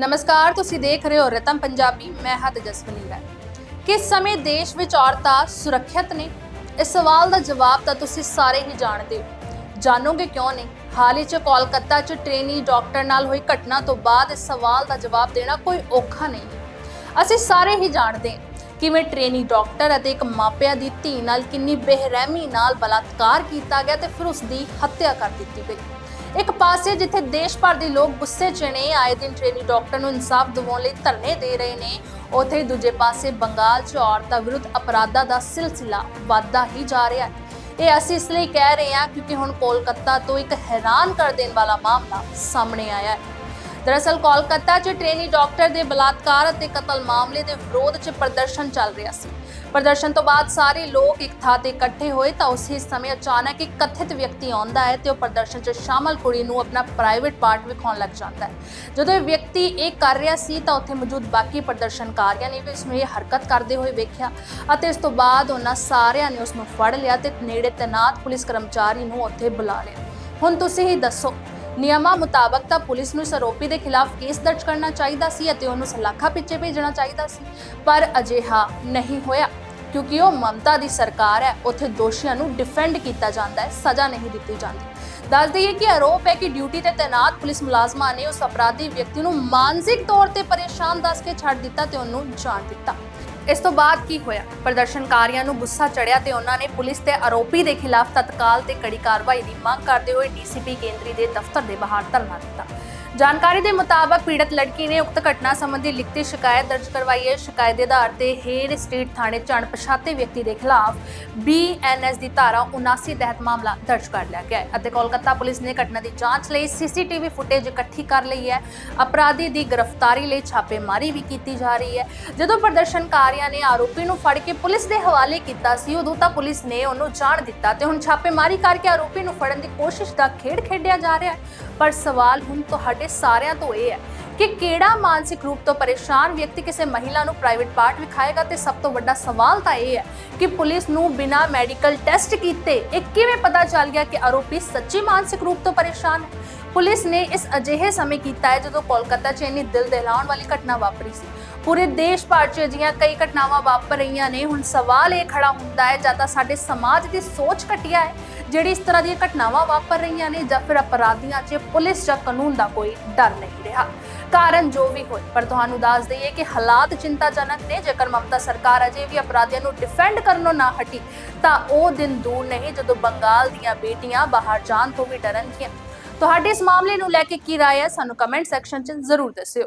ਨਮਸਕਾਰ, ਤੁਸੀਂ ਦੇਖ ਰਹੇ ਹੋ ਰਤਮ ਪੰਜਾਬੀ, ਮੈਂ ਹਾਂ ਤੇਜਸਵਨੀ ਰਾਏ। ਕਿਸ ਸਮੇਂ ਦੇਸ਼ ਵਿੱਚ ਔਰਤਾਂ ਸੁਰੱਖਿਅਤ ਨੇ? ਇਸ ਸਵਾਲ ਦਾ ਜਵਾਬ ਤਾਂ ਤੁਸੀਂ ਸਾਰੇ ਹੀ ਜਾਣਦੇ ਹੋ। ਜਾਣੋਗੇ ਕਿਉਂ ਨਹੀਂ? ਹਾਲ ਹੀ ਚ ਕੋਲਕਾਤਾ ਚ ਟ੍ਰੇਨੀ ਡਾਕਟਰ ਨਾਲ ਹੋਈ ਘਟਨਾ ਤੋਂ ਬਾਅਦ ਇਸ ਸਵਾਲ ਦਾ ਜਵਾਬ ਦੇਣਾ ਕੋਈ ਔਖਾ ਨਹੀਂ ਹੈ। ਅਸੀਂ ਸਾਰੇ ਹੀ ਜਾਣਦੇ ਹਾਂ ਕਿਵੇਂ ਟ੍ਰੇਨੀ ਡਾਕਟਰ ਅਤੇ ਇੱਕ ਮਾਪਿਆਂ ਦੀ ਧੀ ਨਾਲ ਕਿੰਨੀ ਬੇਰਹਿਮੀ ਨਾਲ ਬਲਾਤਕਾਰ ਕੀਤਾ ਗਿਆ ਤੇ ਫਿਰ ਉਸ ਦੀ ਹੱਤਿਆ ਕਰ ਦਿੱਤੀ ਗਈ। ਇੱਕ ਪਾਸੇ ਜਿੱਥੇ ਦੇਸ਼ ਭਰ ਦੇ ਲੋਕ ਗੁੱਸੇ 'ਚ ਨੇ, ਆਏ ਦਿਨ ਟ੍ਰੇਨੀ ਡਾਕਟਰ ਨੂੰ ਇਨਸਾਫ ਦਿਵਾਉਣ ਲਈ ਧਰਨੇ ਦੇ ਰਹੇ ਨੇ। ਉੱਥੇ ਹੀ ਦੂਜੇ ਪਾਸੇ ਬੰਗਾਲ 'ਚ ਔਰਤਾਂ ਵਿਰੁੱਧ ਅਪਰਾਧਾਂ ਦਾ ਸਿਲਸਿਲਾ ਵਧਦਾ ਹੀ ਜਾ ਰਿਹਾ ਹੈ। ਇਹ ਅਸੀਂ ਇਸ ਲਈ ਕਹਿ ਰਹੇ ਹਾਂ ਕਿਉਂਕਿ ਹੁਣ ਕੋਲਕਾਤਾ ਤੋਂ ਇੱਕ ਹੈਰਾਨ ਕਰ ਦੇਣ ਵਾਲਾ ਮਾਮਲਾ ਸਾਹਮਣੇ ਆਇਆ ਹੈ। ਦਰਅਸਲ ਕੋਲਕਾਤਾ 'ਚ ਟ੍ਰੇਨੀ ਡਾਕਟਰ ਦੇ ਬਲਾਤਕਾਰ ਅਤੇ ਕਤਲ ਮਾਮਲੇ ਦੇ ਵਿਰੋਧ 'ਚ ਪ੍ਰਦਰਸ਼ਨ ਚੱਲ ਰਿਹਾ ਸੀ। ਪ੍ਰਦਰਸ਼ਨ ਤੋਂ ਬਾਅਦ ਸਾਰੇ ਲੋਕ ਇੱਕ ਥਾਂ ਤੇ ਇਕੱਠੇ ਹੋਏ ਤਾਂ ਉਸੇ ਸਮੇਂ ਅਚਾਨਕ ਇੱਕ ਕਥਿਤ ਵਿਅਕਤੀ ਆਉਂਦਾ ਹੈ ਤੇ ਉਹ ਪ੍ਰਦਰਸ਼ਨ 'ਚ ਸ਼ਾਮਲ ਕੁੜੀ ਨੂੰ ਆਪਣਾ ਪ੍ਰਾਈਵੇਟ ਪਾਰਟ ਵਿਖਾਉਣ ਲੱਗ ਜਾਂਦਾ ਹੈ। ਜਦੋਂ ਇਹ ਵਿਅਕਤੀ ਇਹ ਕਰ ਰਿਹਾ ਸੀ ਤਾਂ ਉੱਥੇ ਮੌਜੂਦ ਬਾਕੀ ਪ੍ਰਦਰਸ਼ਨਕਾਰੀਆਂ ਨੇ ਵੀ ਉਸ ਨੂੰ ਇਹ ਹਰਕਤ ਕਰਦੇ ਹੋਏ ਵੇਖਿਆ ਅਤੇ ਇਸ ਤੋਂ ਬਾਅਦ ਉਹਨਾਂ ਸਾਰਿਆਂ ਨੇ ਉਸ ਨੂੰ ਫੜ ਲਿਆ ਤੇ ਨੇੜੇ ਤੈਨਾਤ ਪੁਲਿਸ ਕਰਮਚਾਰੀ ਨੂੰ ਉੱਥੇ ਬੁਲਾ ਲਿਆ। ਹੁਣ ਤੁਸੀਂ ਹੀ ਦੱਸੋ ਨਿਯਮਾਂ ਮੁਤਾਬਕ ਤਾਂ ਪੁਲਿਸ ਨੂੰ ਇਸ ਆਰੋਪੀ ਦੇ ਖਿਲਾਫ ਕੇਸ ਦਰਜ ਕਰਨਾ ਚਾਹੀਦਾ ਸੀ ਅਤੇ ਉਹਨੂੰ ਸਲਾਖਾ ਪਿੱਛੇ ਭੇਜਣਾ ਚਾਹੀਦਾ ਸੀ, ਪਰ ਅਜਿਹਾ ਨਹੀਂ ਹੋਇਆ। ਕਿਉਂਕਿ ਉਹ ਮਮਤਾ ਦੀ ਸਰਕਾਰ ਹੈ, ਉੱਥੇ ਦੋਸ਼ੀਆਂ ਨੂੰ ਡਿਫੈਂਡ ਕੀਤਾ ਜਾਂਦਾ ਹੈ, ਸਜ਼ਾ ਨਹੀਂ ਦਿੱਤੀ ਜਾਂਦੀ। ਦੱਸ ਦਈਏ ਕਿ ਆਰੋਪ ਹੈ ਕਿ ਡਿਊਟੀ ਤੇ ਤੈਨਾਤ ਪੁਲਿਸ ਮੁਲਾਜ਼ਮਾਂ ਨੇ ਉਸ ਅਪਰਾਧੀ ਵਿਅਕਤੀ ਨੂੰ ਮਾਨਸਿਕ ਤੌਰ ਤੇ ਪਰੇਸ਼ਾਨ ਦੱਸ ਕੇ ਛੱਡ ਦਿੱਤਾ ਤੇ ਉਹਨੂੰ ਜਾਣ ਦਿੱਤਾ। ਇਸ ਤੋਂ ਬਾਅਦ ਕੀ ਹੋਇਆ? ਪ੍ਰਦਰਸ਼ਨਕਾਰੀਆਂ ਨੂੰ ਗੁੱਸਾ ਚੜਿਆ ਤੇ ਉਹਨਾਂ ਨੇ ਪੁਲਿਸ ਤੇ ਆਰੋਪੀ ਦੇ ਖਿਲਾਫ ਤਤਕਾਲ ਤੇ ਕੜੀ ਕਾਰਵਾਈ ਦੀ ਮੰਗ ਕਰਦੇ ਹੋਏ ਡੀਸੀਪੀ ਕੇਂਦਰੀ ਦੇ ਦਫ਼ਤਰ ਦੇ ਬਾਹਰ ਧਰਨਾ ਦਿੱਤਾ। ਜਾਣਕਾਰੀ ਦੇ ਮੁਤਾਬਕ ਪੀੜਤ ਲੜਕੀ ਨੇ ਉਕਤ ਘਟਨਾ ਸੰਬੰਧੀ ਲਿਖਤੀ ਸ਼ਿਕਾਇਤ ਦਰਜ ਕਰਵਾਈ ਹੈ। ਸ਼ਿਕਾਇਤ ਦੇ ਆਧਾਰ ਤੇ ਹੇਰ ਸਟੇਟ ਥਾਣੇ 'ਚ ਅਣਪਛਾਤੇ ਵਿਅਕਤੀ ਦੇ ਖਿਲਾਫ ਬੀਐਨਐਸ ਦੀ ਧਾਰਾ 79 ਤਹਿਤ ਮਾਮਲਾ ਦਰਜ ਕਰ ਲਿਆ ਗਿਆ ਹੈ ਅਤੇ ਕੋਲਕਾਤਾ ਪੁਲਿਸ ਨੇ ਘਟਨਾ ਦੀ ਜਾਂਚ ਲਈ ਸੀਸੀਟੀਵੀ ਫੁਟੇਜ ਇਕੱਠੀ ਕਰ ਲਈ ਹੈ। ਅਪਰਾਧੀ ਦੀ ਗ੍ਰਿਫਤਾਰੀ ਲਈ ਛਾਪੇਮਾਰੀ ਵੀ ਕੀਤੀ ਜਾ ਰਹੀ ਹੈ। ਜਦੋਂ ਪ੍ਰਦਰਸ਼ਨਕਾਰੀਆਂ ਨੇ ਆਰੋਪੀ ਨੂੰ ਫੜ ਕੇ ਪੁਲਿਸ ਦੇ ਹਵਾਲੇ ਕੀਤਾ ਸੀ, ਉਦੋਂ ਤਾਂ ਪੁਲਿਸ ਨੇ ਉਹਨੂੰ ਜਾਣ ਦਿੱਤਾ ਤੇ ਹੁਣ ਛਾਪੇਮਾਰੀ ਕਰਕੇ ਆਰੋਪੀ ਨੂੰ ਫੜਨ ਦੀ ਕੋਸ਼ਿਸ਼ ਦਾ ਖੇਡ ਖੇਡਿਆ ਜਾ ਰਿਹਾ ਹੈ। ਪਰ ਸਵਾਲ ਹੁਣ ਤੁਹਾਡੇ ਸਾਰਿਆਂ ਤੋਂ ਇਹ ਹੈ ਕਿ ਕਿਹੜਾ ਮਾਨਸਿਕ ਰੂਪ ਤੋਂ ਪਰੇਸ਼ਾਨ ਵਿਅਕਤੀ ਕਿਸੇ ਮਹਿਲਾ ਨੂੰ ਪ੍ਰਾਈਵੇਟ ਪਾਰਟ ਵਿਖਾਏਗਾ ਤੇ ਸਭ ਤੋਂ ਵੱਡਾ ਸਵਾਲ ਤਾਂ ਇਹ ਹੈ ਕਿ ਪੁਲਿਸ ਨੂੰ ਬਿਨਾਂ ਮੈਡੀਕਲ ਟੈਸਟ ਕੀਤੇ ਇਹ ਕਿਵੇਂ ਪਤਾ ਚੱਲ ਗਿਆ ਕਿ ਆਰੋਪੀ ਸੱਚੀ ਮਾਨਸਿਕ ਰੂਪ ਤੋਂ ਪਰੇਸ਼ਾਨ ਹੈ? ਪੁਲਿਸ ਨੇ ਇਸ ਅਜਿਹੇ ਸਮੇਂ ਕੀਤਾ ਹੈ ਜਦੋਂ ਕੋਲਕਾਤਾ 'ਚ ਇੰਨੀ ਦਿਲ ਦਹਿਲਾਉਣ ਵਾਲੀ ਘਟਨਾ ਵਾਪਰੀ ਸੀ। ਪੂਰੇ ਦੇਸ਼ ਭਰ 'ਚ ਅਜਿਹੀਆਂ ਕਈ ਘਟਨਾਵਾਂ ਵਾਪਰ ਰਹੀਆਂ ਨੇ। ਹੁਣ ਸਵਾਲ ਇਹ ਖੜਾ ਹੁੰਦਾ ਹੈ, ਜਾਂ ਤਾਂ ਸਾਡੇ ਸਮਾਜ ਦੀ ਸੋਚ ਘਟੀਆ ਹੈ, ਜਿਹੜੀ ਇਸ ਤਰ੍ਹਾਂ ਦੀਆਂ ਘਟਨਾਵਾਂ ਵਾਪਰ ਰਹੀਆਂ ਨੇ, ਜਾਂ ਫਿਰ ਅਪਰਾਧੀਆਂ 'ਚ ਪੁਲਿਸ ਜਾਂ ਕਾਨੂੰਨ ਦਾ ਕੋਈ ਡਰ ਨਹੀਂ ਰਿਹਾ। ਕਾਰਨ ਜੋ ਵੀ ਹੋਏ, ਪਰ ਤੁਹਾਨੂੰ ਦੱਸ ਦਈਏ ਕਿ ਹਾਲਾਤ ਚਿੰਤਾਜਨਕ ਨੇ। ਜੇਕਰ ਮਮਤਾ ਸਰਕਾਰ ਅਜੇ ਵੀ ਅਪਰਾਧੀਆਂ ਨੂੰ ਡਿਫੈਂਡ ਕਰਨੋਂ ਨਾ ਹਟੀ, ਤਾਂ ਉਹ ਦਿਨ ਦੂਰ ਨਹੀਂ, ਜਦੋਂ ਬੰਗਾਲ ਦੀਆਂ ਬੇਟੀਆਂ ਬਾਹਰ ਜਾਣ ਤੋਂ ਵੀ ਡਰਨਗੀਆਂ ਤੁਹਾਡੇ ਇਸ ਮਾਮਲੇ ਨੂੰ ਲੈ ਕੇ ਕੀ ਰਾਏ ਹੈ, ਸਾਨੂੰ ਕਮੈਂਟ ਸੈਕਸ਼ਨ 'ਚ ਜ਼ਰੂਰ ਦੱਸਿਓ।